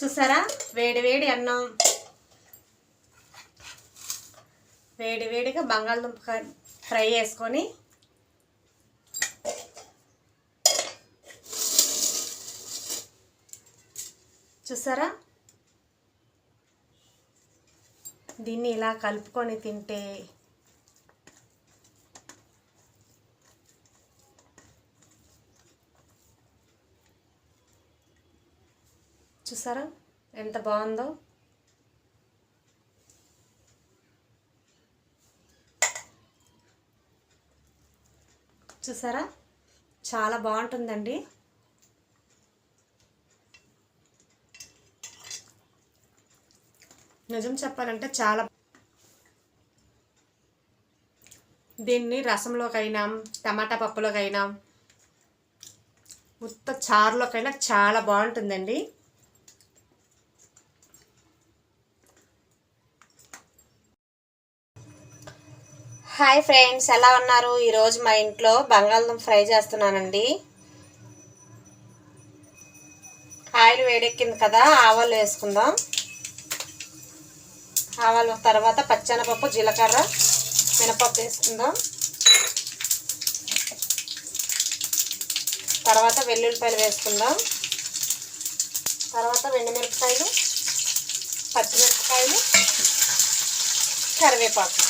చూసారా? వేడి వేడి అన్నం. వేడి వేడిగా బంగాళదుంప ఫ్రై చేసుకొని చూసారా? దీన్ని ఇలా కలుపుకొని తింటే చూసారా? ఎంత బాగుందో? చూసారా? చాలా బాగుంటుందండి. నిజం చెప్పాలంటే చాలా దీన్ని రసంలోకైనా టమాటా పప్పులోకైనా ఉత్త చారులోకైనా చాలా బాగుంటుందండి. హాయ్ ఫ్రెండ్స్ ఎలా ఉన్నారు? ఈరోజు మా ఇంట్లో బంగాళదుంప ఫ్రై చేస్తున్నానండి. ఆయిల్ వేడెక్కింది కదా ఆవాలు వేసుకుందాం. ఆవాలు తర్వాత పచ్చెనపప్పు జీలకర్ర మినపప్పు వేసుకుందాం. తర్వాత వెల్లుల్లిపాయలు వేసుకుందాం. తర్వాత మిరపకాయలు పచ్చిమిరపకాయలు కరివేపాకు.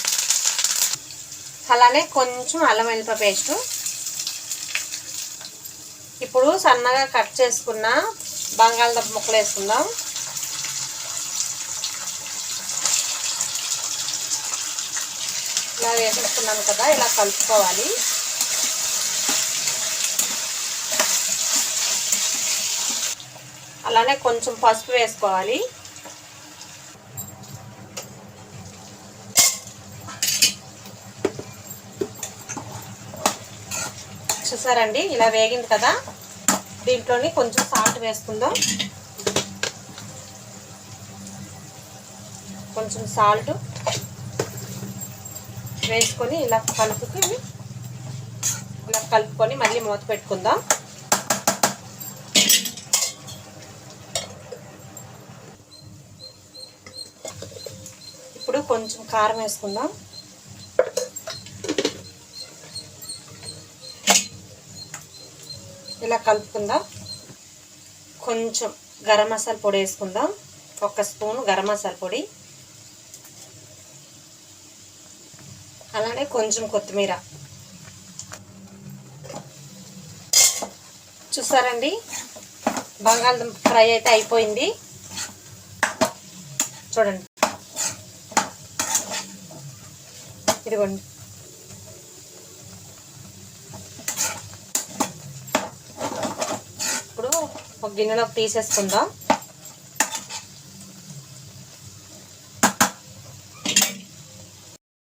అలానే కొంచెం అల్లం వెల్లిపాయ పేస్టు. ఇప్పుడు సన్నగా కట్ చేసుకున్న బంగాళదుంప ముక్కలు వేసుకుందాం. ఇలా వేసేసుకున్నాను కదా ఇలా కలుపుకోవాలి. అలానే కొంచెం పసుపు వేసుకోవాలి. చూసారండి? ఇలా వేగింది కదా? దీంట్లోని కొంచెం సాల్ట్ వేసుకుందాం. కొంచెం సాల్ట్ వేసుకొని ఇలా కలుపుకొని ఇలా కలుపుకొని మళ్ళీ మూత పెట్టుకుందాం. ఇప్పుడు కొంచెం కారం వేసుకుందాం. ఇలా కలుపుకుందాం. కొంచెం గరం మసాలా పొడి వేసుకుందాం. ఒక స్పూన్ గరం మసాలా పొడి. అలానే కొంచెం కొత్తిమీర. చూసారండి? బంగాళదుంప ఫ్రై అయితే అయిపోయింది. చూడండి. ఇదిగోండి ఇప్పుడు ఒక గిన్నెలోకి తీసేసుకుందాం.